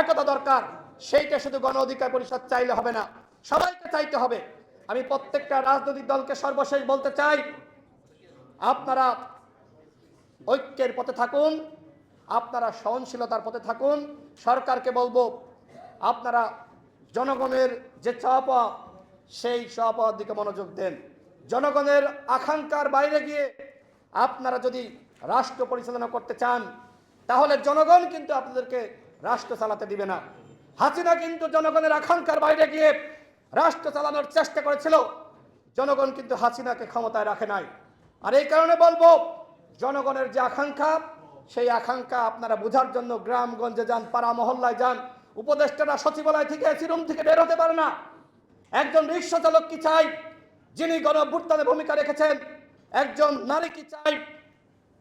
একতা দরকার, সেইটা শুধু গণ অধিকার পরিষদ চাইলে হবে না, সবাইকে চাইতে হবে। আমি প্রত্যেকটা রাজনৈতিক দলকে সর্বশেষ বলতে চাই, আপনারা ঐক্যের পথে থাকুন, আপনারা সহনশীলতার পথে থাকুন। সরকারকে বলব, আপনারা জনগণের যে চাপা সেই চাপার দিকে মনোযোগ দেন। জনগণের আকাঙ্ক্ষার বাইরে গিয়ে আপনারা যদি রাষ্ট্র পরিচালনা করতে চান, তাহলে জনগণ কিন্তু আপনাদেরকে রাষ্ট্র চালাতে দিবে না। হাসিনা কিন্তু জনগণের আকাঙ্ক্ষার বাইরে গিয়ে রাষ্ট্র চালানোর চেষ্টা করেছিল। জনগণ কিন্তু হাসিনাকে ক্ষমতায় রাখে নাই। আর এই কারণে বলব, জনগণের যে আকাঙ্ক্ষা, সেই আকাঙ্ক্ষা আপনারা বোঝার জন্য গ্রামগঞ্জে যান, পাড়া মহল্লায় যান, উপদেষ্টারা সচিবালয় থেকে এসি রুম থেকে বের হতে পারে না। একজন রিক্সা চালক কি চাই, যিনি গণভ্যুত্থানে ভূমিকা রেখেছেন, একজন নারী কি চাই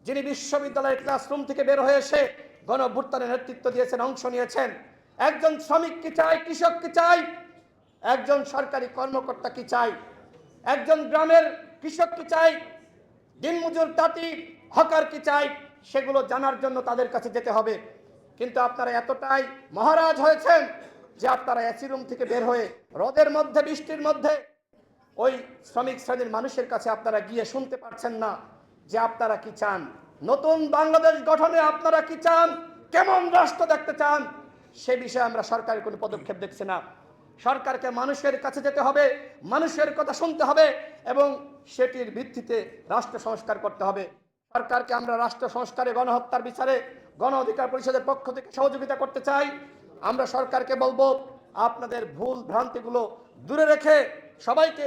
যিনি বিশ্ববিদ্যালয়ের ক্লাসরুম থেকে বের হয়ে এসে গণভ্যুত্থানের নেতৃত্ব দিয়েছেন, অংশ নিয়েছেন। একজন শ্রমিক কি চাই কৃষক কি চাই একজন সরকারি কর্মকর্তা কি চাই একজন গ্রামের কৃষক কি চাই দিনমজুর তাঁতি, হকার কি চাই সেগুলো জানার জন্য তাদের কাছে যেতে হবে। কিন্তু আপনারা এতটাই মহারাজ হয়েছেন যে আপনারা এসি রুম থেকে বের হয়ে রোদের মধ্যে, বৃষ্টির মধ্যে ওই শ্রমিক শ্রেণির মানুষের কাছে আপনারা গিয়ে শুনতে পারছেন না যে আপনারা কি চান। নতুন বাংলাদেশ গঠনে আপনারা কি চান? কেমন রাষ্ট্র দেখতে চান? সে বিষয়ে আমরা সরকারের কোনো পদক্ষেপ দেখছি না। সরকারকে মানুষের কাছে যেতে হবে, মানুষের কথা শুনতে হবে এবং সেটির ভিত্তিতে রাষ্ট্র সংস্কার করতে হবে। সরকারকে আমরা রাষ্ট্র সংস্কারে গণহত্যার বিচারে গণ অধিকার পরিষদের পক্ষ থেকে সহযোগিতা করতে চাই। আমরা সরকারকে বলব, আপনাদের ভুল ভ্রান্তিগুলো দূরে রেখে সবাইকে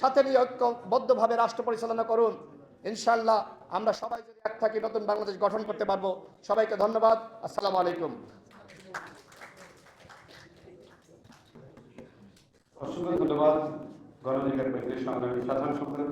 সাথে নিয়ে ঐক্যবদ্ধভাবে রাষ্ট্র পরিচালনা করুন। ইনশাল্লাহ আমরা সবাই যদি এক থাকি, নতুন বাংলাদেশ গঠন করতে পারব। সবাইকে ধন্যবাদ। আসসালামু আলাইকুম। অসংখ্য ধন্যবাদ। সাধারণ সম্পাদক